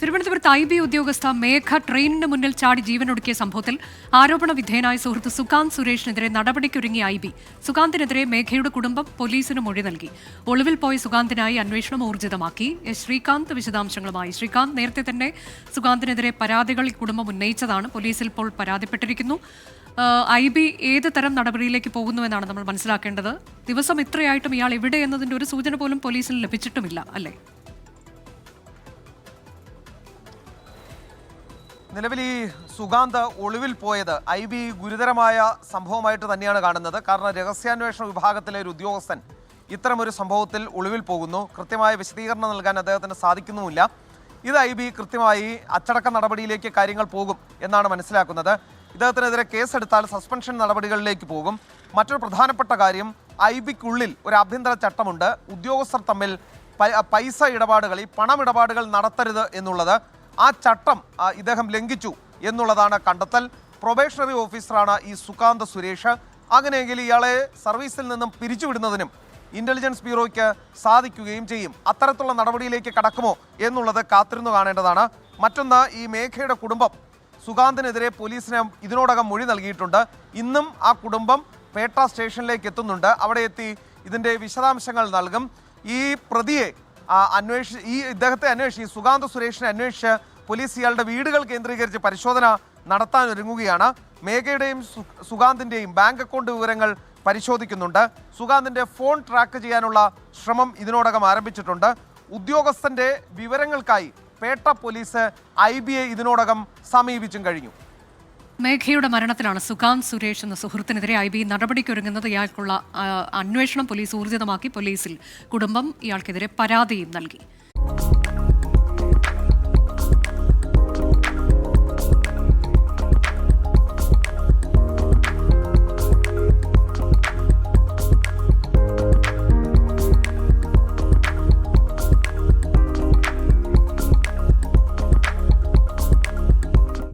തിരുവനന്തപുരത്ത് I B ഉദ്യോഗസ്ഥ മേഘ ട്രെയിനിന് മുന്നിൽ ചാടി ജീവനൊടുക്കിയ സംഭവത്തിൽ ആരോപണ വിധേയനായ സുഹൃത്ത് സുകാന്ത് സുരേഷിനെതിരെ നടപടിക്കൊരുങ്ങിയ ഐ ബി സുകാന്തിനെതിരെ മേഘയുടെ കുടുംബം പോലീസിന് മൊഴി നൽകി. ഒളിവിൽ പോയ സുകാന്തിനായി അന്വേഷണം ഊർജിതമാക്കി. ശ്രീകാന്ത് വിശദാംശങ്ങളുമായി. ശ്രീകാന്ത് നേരത്തെ തന്നെ സുകാന്തിനെതിരെ പരാതികൾ കുടുംബം ഉന്നയിച്ചതാണ്. പോലീസിൽ ഇപ്പോൾ പരാതിപ്പെട്ടിരിക്കുന്നു. ഐ ബി ഏത് തരം നടപടിയിലേക്ക് പോകുന്നുവെന്നാണ് നമ്മൾ മനസ്സിലാക്കേണ്ടത്. ദിവസം ഇത്രയായിട്ടും ഇയാൾ എവിടെ എന്നതിന്റെ ഒരു സൂചന പോലും പോലീസിന് ലഭിച്ചിട്ടുമില്ല അല്ലേ? നിലവിൽ ഈ സുഗാന്ത് ഒളിവിൽ പോയത് ഐ ബി ഗുരുതരമായ സംഭവമായിട്ട് തന്നെയാണ് കാണുന്നത്. കാരണം രഹസ്യാന്വേഷണ വിഭാഗത്തിലെ ഒരു ഉദ്യോഗസ്ഥൻ ഇത്തരമൊരു സംഭവത്തിൽ ഒളിവിൽ പോകുന്നു. കൃത്യമായ വിശദീകരണം നൽകാൻ അദ്ദേഹത്തിന് സാധിക്കുന്നുമില്ല. ഇത് ഐ ബി കൃത്യമായി അച്ചടക്ക നടപടിയിലേക്ക് കാര്യങ്ങൾ പോകും എന്നാണ് മനസ്സിലാക്കുന്നത്. ഇദ്ദേഹത്തിനെതിരെ കേസെടുത്താൽ സസ്പെൻഷൻ നടപടികളിലേക്ക് പോകും. മറ്റൊരു പ്രധാനപ്പെട്ട കാര്യം ഐ ബിക്കുള്ളിൽ ഒരു ആഭ്യന്തര ചട്ടമുണ്ട്. ഉദ്യോഗസ്ഥർ തമ്മിൽ പൈസ ഇടപാടുകൾ ഈ പണമിടപാടുകൾ നടത്തരുത് എന്നുള്ളത് ആ ചട്ടം ഇദ്ദേഹം ലംഘിച്ചു എന്നുള്ളതാണ് കണ്ടെത്തൽ. പ്രൊബേഷണറി ഓഫീസറാണ് ഈ സുകാന്ത സുരേഷ്. അങ്ങനെയെങ്കിൽ ഇയാളെ സർവീസിൽ നിന്നും പിരിച്ചുവിടുന്നതിനും ഇന്റലിജൻസ് ബ്യൂറോയ്ക്ക് സാധിക്കുകയും ചെയ്യും. അത്തരത്തിലുള്ള നടപടിയിലേക്ക് കടക്കുമോ എന്നുള്ളത് കാത്തിരുന്നു കാണേണ്ടതാണ്. മറ്റൊന്ന് ഈ മേഘയുടെ കുടുംബം. സുകാന്തിനെതിരെ പോലീസിന് ഇതിനോടകം മൊഴി നൽകിയിട്ടുണ്ട്. ഇന്നും ആ കുടുംബം പേട്ട സ്റ്റേഷനിലേക്ക് എത്തുന്നുണ്ട്. അവിടെ എത്തി ഇതിന്റെ വിശദാംശങ്ങൾ നൽകും. ഈ പ്രതിയെ അന്വേഷി ഈ ഇദ്ദേഹത്തെ അന്വേഷിച്ച് സുകാന്ത് സുരേഷിനെ അന്വേഷിച്ച് പോലീസ് ഇയാളുടെ വീടുകൾ കേന്ദ്രീകരിച്ച് പരിശോധന നടത്താനൊരുങ്ങുകയാണ് മേഘയുടെയും സുഗാന്തിന്റെയും ബാങ്ക് അക്കൗണ്ട് വിവരങ്ങൾ പരിശോധിക്കുന്നുണ്ട്. സുഗാന്തിന്റെ ഫോൺ ട്രാക്ക് ചെയ്യാനുള്ള ശ്രമം ഇതിനോടകം ആരംഭിച്ചിട്ടുണ്ട്. ഉദ്യോഗസ്ഥന്റെ വിവരങ്ങൾക്കായി പേട്ട പോലീസ് ഐ ഇതിനോടകം സമീപിച്ചും കഴിഞ്ഞു. മേഘയുടെ മരണത്തിലാണ് സുകാന്ത് സുരേഷ് എന്ന സുഹൃത്തിനെതിരെ ഐ ബി നടപടിക്കൊരുങ്ങുന്നത്. ഇയാൾക്കുള്ള അന്വേഷണം പോലീസ് ഊർജിതമാക്കി. പോലീസിൽ കുടുംബം ഇയാൾക്കെതിരെ പരാതിയും നൽകി.